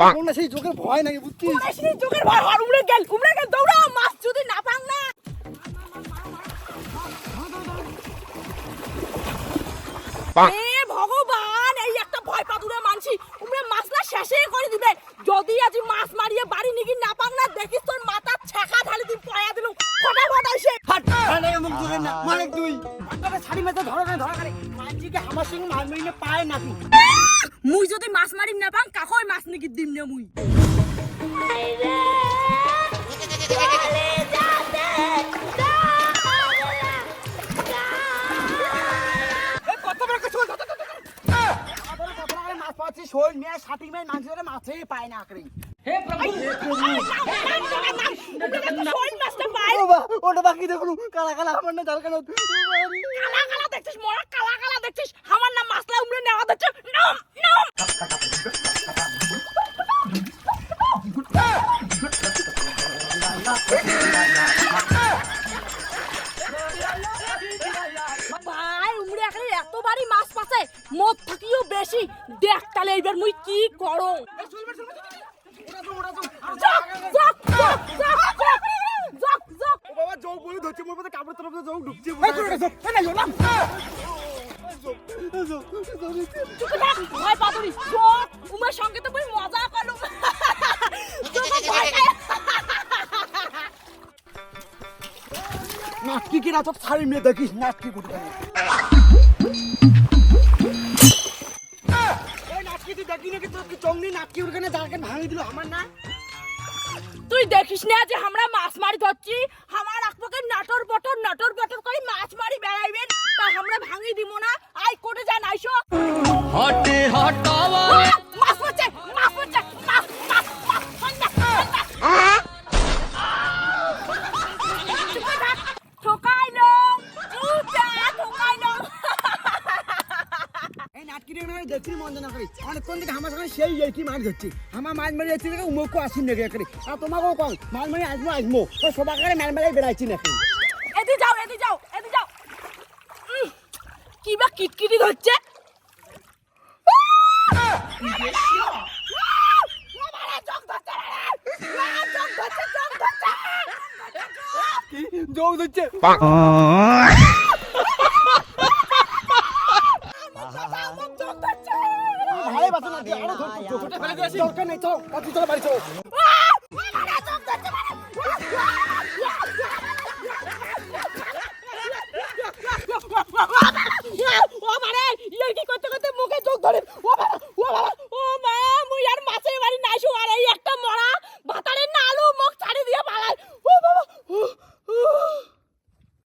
মা কোন সেই জোকের ভয় নাকি বুঝছিস? সেই জোকের ভয় হর উড়ে গেল উড়ে গেল দৌড়া মাছ যদি না পাং না। এ ভগবান এই একটা ভয় পাতুরে মানছি উমরে মাছ না শেষে করে দিবে। যদি আজ মাছ মারিয়ে বাড়ি নিকি না শাড়ি মেতে ধরো না ধরা করে মানজিকে আমার সঙ্গে মাছ মারিনে পায় নাকি মুই যদি মাছ মারি না পাং কাকই মাছ নিগি দিম না মুই মাছ শোল নিয়ে ষাটি মেয়ে মাছ ধরে মাছই পায় না করে পাই বাবা ওটা বাকি দেখুন কালা কালা আমার না দরকার কালা কালা দেখছিস মোরা কালা কালা দেখছিস। আমার নাম মাছলা উমরে নেওয়া দেখছিস নাম নাম। ভাই উমরে এখানে এতবারই মাছ পাছে মদ থাকিও বেশি। দেখ তাহলে এইবার মুই কি করো যোগ বলে ধরছে মোর মধ্যে কাপড় তরফ যোগ ঢুকছে ভয় পাতুরি জক সঙ্গে তো মজা করলুম। নাটকি কিনা তো শাড়ি মেয়ে দেখিস নাটকি করতে নাটকি তুই দেখি নাকি তোর চংনি নাটকি ওখানে যাকে ভাঙি দিল আমার না তুই দেখিস না যে আমরা মাছ মারি ধরছি? আমার আকপকে নাটর বটর নাটর বটর করে মাছ মারি বেড়াইবে তা আমরা ভাঙি দিব না। আই কোটে যান আইসো। হটে হটাওয়া এই নাটকি রে আমি দেখছি মন না করি। অনেকক্ষণ থেকে আমার সঙ্গে সেই কি মাছ ধরছি। আমার মাছ মারি যাচ্ছি দেখে উমুক আসিন নাকি করে আর তোমাকেও কম মাছ মারি আসব আসব। সবাই মেল মেলাই বেড়াইছি নাকি? এদি যাও এদি যাও এদি যাও। কি বা কিটকিটি ধরছে? যোগ ধরছে। ভালো বাসা দিয়ে আরও দরকার নেই চল কাকি চলো বাড়ি চলো